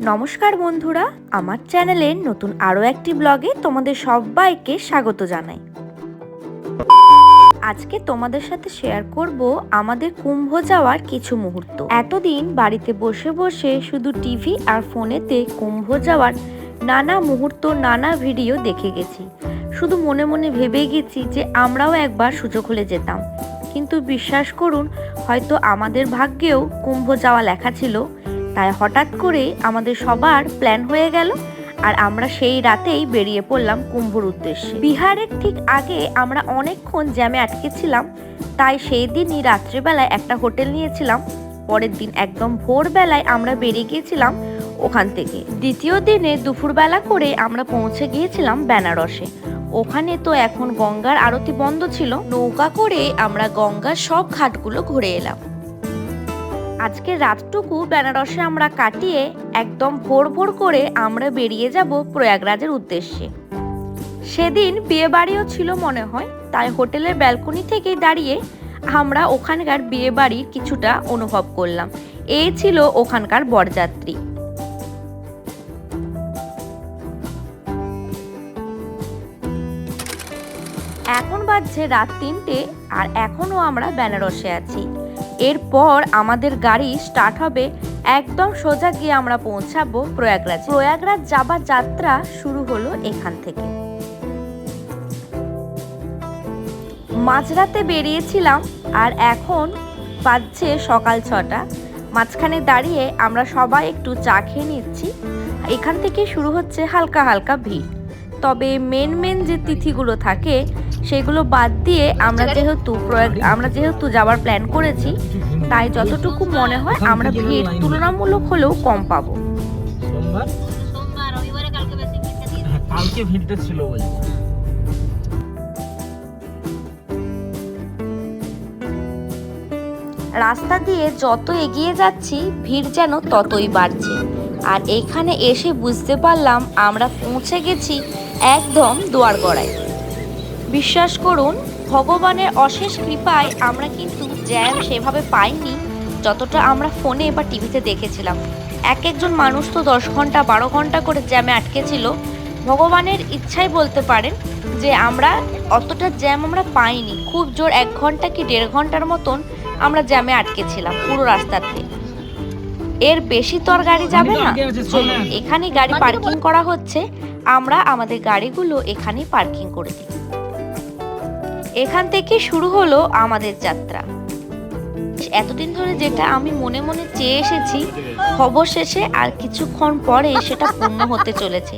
নমস্কার বন্ধুরা, আমার চ্যানেলের নতুন আরও একটি ব্লগে তোমাদের সবাইকে স্বাগত জানাই। আজকে তোমাদের সাথে শেয়ার করব আমাদের কুম্ভ যাওয়ার কিছু মুহূর্ত। এতদিন বাড়িতে বসে বসে শুধু টিভি আর ফোনেতে কুম্ভ যাওয়ার নানা মুহূর্ত, নানা ভিডিও দেখে গেছি। শুধু মনে মনে ভেবে গেছি যে আমরাও একবার সুযোগ হলে যেতাম। কিন্তু বিশ্বাস করুন, হয়তো আমাদের ভাগ্যেও কুম্ভ যাওয়া লেখা ছিল তাই হঠাৎ করে আমাদের সবার প্ল্যান হয়ে গেল আর আমরা সেই রাতেই বেরিয়ে পড়লাম কুম্ভর উদ্দেশ্যে। বিহারের ঠিক আগে আমরা অনেকক্ষণ জ্যামে আটকেছিলাম তাই সেই দিনই রাত্রিবেলায় একটা হোটেল নিয়েছিলাম। পরের দিন একদম ভোরবেলায় আমরা বেরিয়ে গিয়েছিলাম ওখান থেকে। দ্বিতীয় দিনে দুপুরবেলা করে আমরা পৌঁছে গিয়েছিলাম বেনারসে। ওখানে তো এখন গঙ্গার আরতি বন্ধ ছিল। নৌকা করে আমরা গঙ্গার সব ঘাটগুলো ঘুরে এলাম। আজকে রাতটুকু বেনারসে আমরা কাটিয়ে একদম ভোর ভোর করে আমরা বেরিয়ে যাব প্রয়াগরাজের উদ্দেশ্যে। সেদিন বিয়ে বাড়িও ছিল মনে হয়, তাই হোটেলের ব্যালকনি থেকেই দাঁড়িয়ে আমরা ওখানকার বিয়ে বাড়ির কিছুটা অনুভব করলাম। এই ছিল ওখানকার বরযাত্রী। এখন বাজছে রাত তিনটে আর এখনও আমরা বেনারসে আছি। এরপর আমাদের গাড়ি স্টার্ট হবে, একদম সোজা গিয়ে আমরা পৌঁছাবো প্রয়াগরাজ। প্রয়াগরাজ যাবার যাত্রা শুরু হলো এখান থেকে। মাঝরাতে বেরিয়েছিলাম আর এখন বাজছে সকাল ছটা। মাঝখানে দাঁড়িয়ে আমরা সবাই একটু চা খেয়ে নিচ্ছি। এখান থেকে শুরু হচ্ছে হালকা হালকা ভিড়। তবে মেন মেন যে তিথিগুলো থাকে সেগুলো বাদ দিয়ে আমরা যেহেতু প্রয়াগ আমরা যেহেতু যাওয়ার প্ল্যান করেছি তাই যতটুকু মনে হয় আমরা ভিড় তুলনামূলক হলেও কম পাবো। সোমবার? সোমবার রবিবারে কালকে বেশি ভিড়টা দিয়ে হ্যাঁ কালকে ভিড়টা ছিল বলছি রাস্তা দিয়ে যত এগিয়ে যাচ্ছি ভিড় যেন ততই বাড়ছে। আর এইখানে এসে বুঝতে পারলাম আমরা পৌঁছে গেছি একদম দুয়ারগড়ায় বিশ্বাস করুন, ভগবানের অশেষ কৃপায় আমরা কিন্তু জ্যাম সেভাবে পাইনি যতটা আমরা ফোনে বা টিভিতে দেখেছিলাম। এক একজন মানুষ তো দশ ঘণ্টা, বারো ঘণ্টা করে জ্যামে আটকেছিল ভগবানের ইচ্ছাই বলতে পারেন যে আমরা অতটা জ্যাম আমরা পাইনি। খুব জোর এক ঘণ্টা কি দেড় ঘণ্টার মতন আমরা জ্যামে আটকেছিলাম পুরো রাস্তাতে এর বেশি তো আর গাড়ি যাবে না। চলুন এখানে গাড়ি পার্কিং করা হচ্ছে। আমরা আমাদের গাড়িগুলো এখানে পার্কিং করে দিই। এখান থেকে শুরু হলো আমাদের যাত্রা। এতদিন ধরে যেটা আমি মনে মনে চেয়ে এসেছি খবর শেষে আর কিছুক্ষণ পরে সেটা পূর্ণ হতে চলেছে।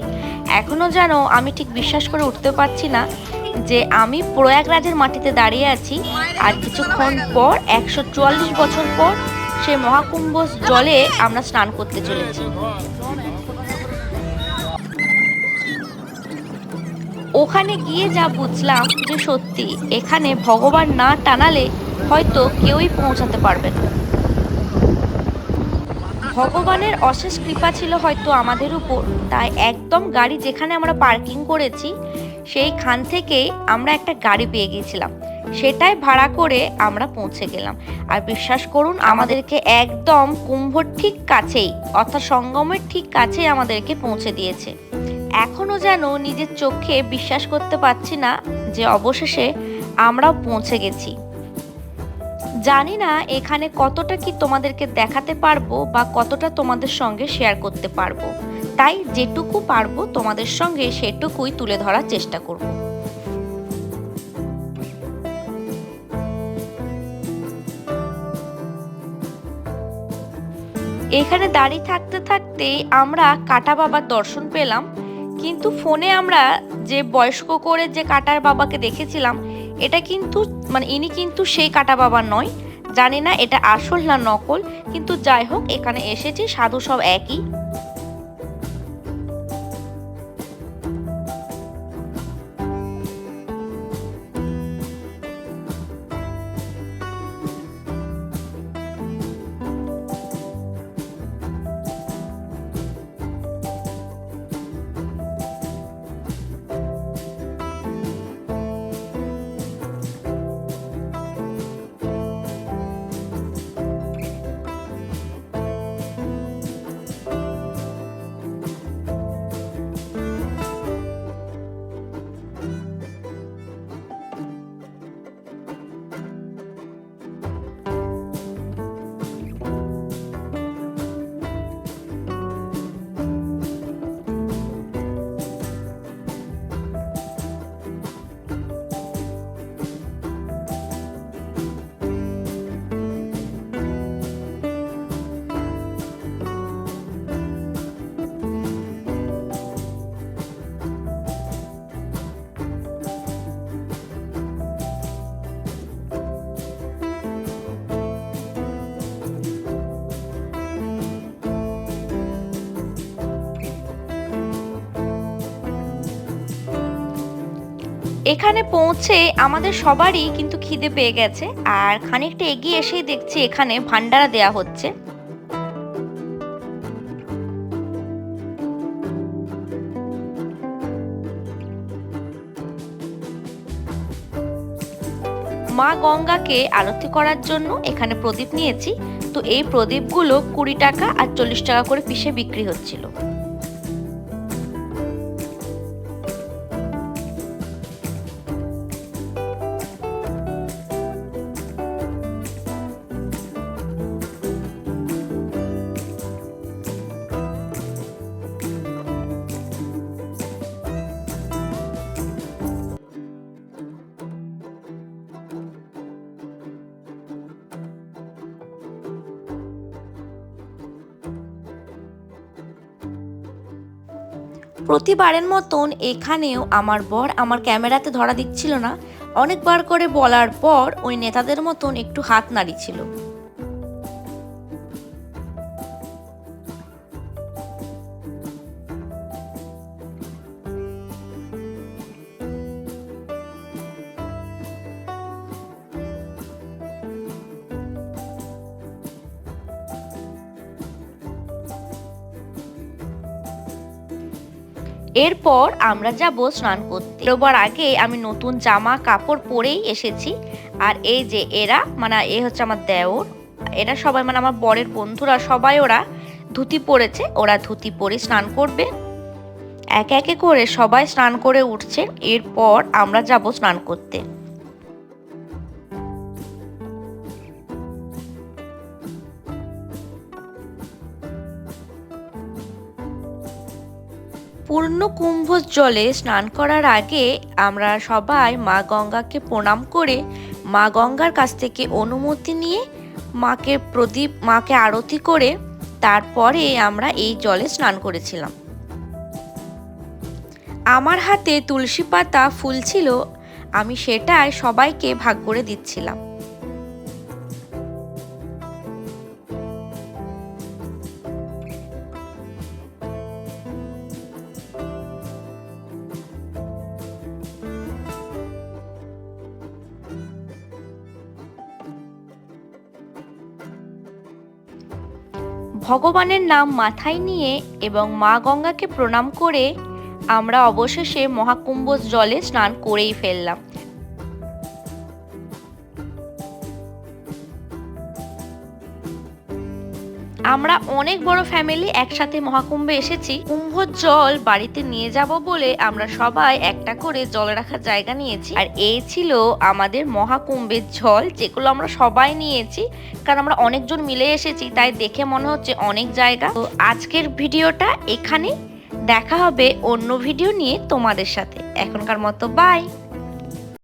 এখনও যেন আমি ঠিক বিশ্বাস করে উঠতে পারছি না যে আমি প্রয়াগরাজের মাটিতে দাঁড়িয়ে আছি। আর কিছুক্ষণ পর একশো চুয়াল্লিশ বছর পর সেই মহাকুম্ভ জলে আমরা স্নান করতে চলেছি। ওখানে গিয়ে যা বুঝলাম যে সত্যি, এখানে ভগবান না টানালে হয়তো কেউই পৌঁছাতে পারবে না। ভগবানের অশেষ কৃপা ছিল হয়তো আমাদের উপর, তাই একদম গাড়ি যেখানে আমরা পার্কিং করেছি, সেইখান থেকেই আমরা একটা গাড়ি পেয়ে গিয়েছিলাম। সেটাই ভাড়া করে আমরা পৌঁছে গেলাম। আর বিশ্বাস করুন, আমাদেরকে একদম কুম্ভর ঠিক কাছেই, অর্থাৎ সঙ্গমের ঠিক কাছেই আমাদেরকে পৌঁছে দিয়েছে। এখনও যেন নিজের চোখে বিশ্বাস করতে পারছি না যে অবশেষে আমরাও পৌঁছে গেছি। জানি না এখানে কতটা কি তোমাদেরকে দেখাতে পারব বা কতটা তোমাদের সঙ্গে শেয়ার করতে পারব। তাই যেটুকু পারব তোমাদের সঙ্গে সেটুকুই তুলে ধরার চেষ্টা করব। এখানে দাঁড়িয়ে থাকতে থাকতে আমরা কাটা বাবার দর্শন পেলাম। কিন্তু ফোনে আমরা যে বয়স্ক করে যে কাটার বাবাকে দেখেছিলাম, এটা কিন্তু মানে ইনি কিন্তু সেই কাটা বাবা নয়। জানি না এটা আসল না নকল, কিন্তু যাই হোক, এখানে এসেছি, সাধু সব একই। এখানে পৌঁছে আমাদের সবারই কিন্তু খিদে পেয়ে গেছে, আর খানিকটা এগিয়ে এসেই দেখছি এখানে ভান্ডারা দেয়া হচ্ছে। মা গঙ্গাকে আরতি করার জন্য এখানে প্রদীপ নিয়েছি, তো এই প্রদীপগুলো কুড়ি টাকা আর চল্লিশ টাকা করে পিসে বিক্রি হচ্ছিল। প্রতিবারের মতন এখানেও আমার বর আমার ক্যামেরাতে ধরা দিচ্ছিল না। অনেকবার করে বলার পর ওই নেতাদের মতন একটু হাত নাড়িছিল। এরপর আমরা যাব স্নান করতে। বেরোবার আগে আমি নতুন জামা, কাপড় পরেই এসেছি। আর এই যে এরা মানে এ হচ্ছে আমার দেওর। এরা সবাই মানে আমার বরের বন্ধুরা, সবাই ওরা ধুতি পরেছে। ওরা ধুতি পরে স্নান করবে। একে একে করে সবাই স্নান করে উঠছে। এরপর আমরা যাব স্নান করতে। পূর্ণ কুম্ভ জলে স্নান করার আগে আমরা সবাই মা গঙ্গাকে প্রণাম করে মা গঙ্গার কাছ থেকে অনুমতি নিয়ে মাকে প্রদীপ, মাকে আরতি করে তারপরে আমরা এই জলে স্নান করেছিলাম। আমার হাতে তুলসী পাতা ফুল ছিল, আমি সেটাই সবাইকে ভাগ করে দিচ্ছিলাম। ভগবানের নাম মাথায় নিয়ে এবং মা গঙ্গাকে প্রণাম করে আমরা অবশেষে মহাকুম্ভ জলে স্নান করেই ফেললাম। আমরা অনেক বড় ফ্যামিলি একসাথে মহাকুম্ভে এসেছি। কুম্ভ জল বাড়িতে নিয়ে যাব বলে আমরা সবাই একটা করে জল রাখার জায়গা নিয়েছি। আর এই ছিল আমাদের মহাকুম্ভের জল, যেগুলো আমরা সবাই নিয়েছি। কারণ আমরা অনেকজন মিলে এসেছি, তাই দেখে মনে হচ্ছে অনেক জায়গা। তো আজকের ভিডিওটা এখানে দেখা হবে অন্য ভিডিও নিয়ে তোমাদের সাথে। এখনকার মতো বাই